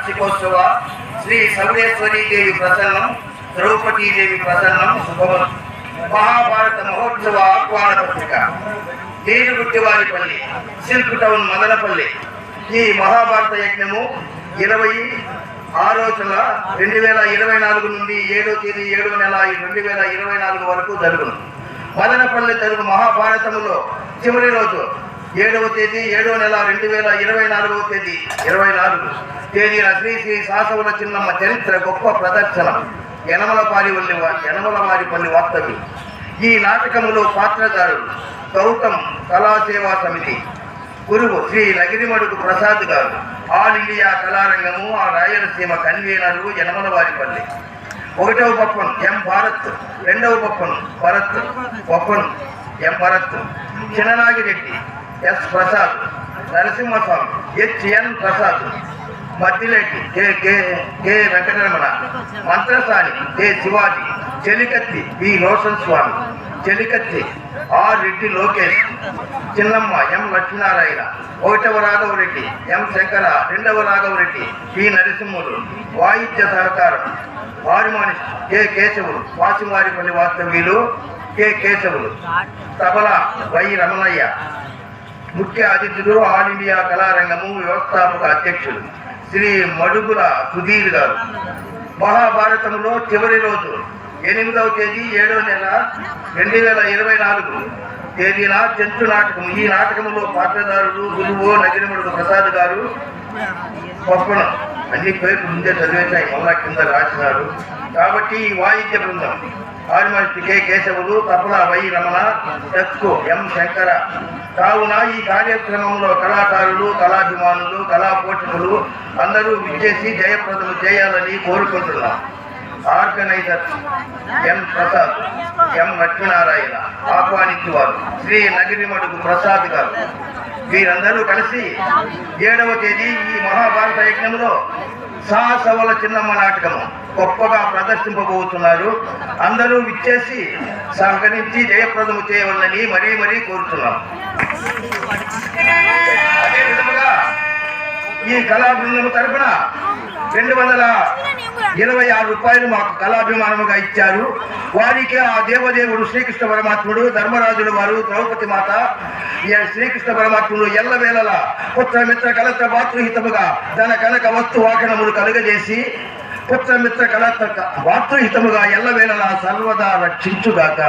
వార్షికోత్సవ శ్రీ సౌడేశ్వరీ దేవి ప్రసన్నం ద్రౌపదీ దేవి ప్రసన్నం శుభం మహాభారత మహోత్సవ ఆహ్వాన పత్రిక. Nirugattivaripalli silk town Madanapalle. ఈ మహాభారత యజ్ఞము ఇరవై ఆరో నెల రెండు వేల ఇరవై నాలుగు నుండి ఏడో తేదీ ఏడో నెల రెండు వేల ఇరవై నాలుగు వరకు జరుగును. మదనపల్లి తెలుగు మహాభారతములో చివరి రోజు ఏడవ తేదీ ఏడవ నెల రెండు వేల ఇరవై నాలుగవ తేదీ ఇరవై నాలుగు. తేదీన శ్రీ శ్రీ శాసవుల చిన్నమ్మ చరిత్ర గొప్ప ప్రదర్శన. యనమలపారి వల్లి యనమలవారిపల్లి వార్తవి. ఈ నాటకములో పాత్రధారులు గౌతమ్ కళాసేవా సమితి. గురువు శ్రీ నగిరిమడుగు ప్రసాద్ గారు. ఆల్ ఇండియా కళారంగము ఆ రాయలసీమ కన్వీనరు యనమలవారిపల్లి ఒకటవ పప్పన్ ఎం భారత్. రెండవ Pappan Bharat. Pappan M Bharat. Chinnanagireddy. S Prasad Narasimhaswamy HN Prasad Maddireddy K K K Venkataramana Mantrasani K Shivaji Chelikatti B Roshan Swamy Chelikatti R Reddy Lokesh Chinnamma M Lakshminarayana ఒకటవ రాఘవ రెడ్డి ఎం శంకర రెండవ Raghava Reddy P నరసింహుడు వాయిద్య సహకారం వారిమాని K Keshavulu Vasivaripalli వాస్తవ్యులు K Keshavulu tabla Y Ramanaiah ముఖ్య అతిథులు all India కళారంగము వ్యవస్థాపక అధ్యక్షులు శ్రీ మడుగుల సుధీర్ గారు. మహాభారతంలో చివరి రోజు ఎనిమిదవ తేదీ ఏడవ నెల రెండు వేల ఇరవై నాలుగు తేదీన చెంచు నాటకం ఈ నాటకంలో పాత్రదారులు గురువు నగిరిమడుగు ప్రసాద్ గారు పప్పన అన్ని పేర్లు ముందే చదివేశాయి మళ్ళా కింద రాసినారు. కాబట్టి ఈ వాయిద్య బృందం ఆదిమర్తి కె కేశవులు తపలా వై రమణ టక్కు ఎం శంకర. కావున ఈ కార్యక్రమంలో కళాకారులు కళాభిమానులు కళా పోషకులు అందరూ విచ్చేసి జయప్రదము చేయాలని కోరుకుంటున్నాం. Organiser M Prasad M Lakshminarayana ఆహ్వానించేవారు. Shri Nagirimadugu Prasad గారు. వీరందరూ కలిసి ఏడవ తేదీ ఈ మహాభారత యజ్ఞంలో సాహసవల చిన్నమ్మ నాటకము గొప్పగా ప్రదర్శింపబోతున్నారు. అందరూ విచ్చేసి సహకరించి జయప్రదము చేయవలని మరీ మరీ కోరుతున్నాం. అదే విధముగా ఈ కళా బృందము తరఫున రెండు వందల ఇరవై ఆరు రూపాయలు మాకు కళాభిమానముగా ఇచ్చారు. వారికి ఆ దేవదేవుడు శ్రీకృష్ణ పరమాత్ముడు ధర్మరాజుల వారు ద్రౌపది మాత శ్రీకృష్ణ పరమాత్ముడు ఎల్లవేళల పుత్రమిత్ర కలత్ర మాతృహితముగా తన కనక వస్తు వాహనములు కలుగజేసి పుత్రమిత్ర కలత్ర మాతృహితముగా ఎల్లవేళల సర్వదా రక్షించుగాక.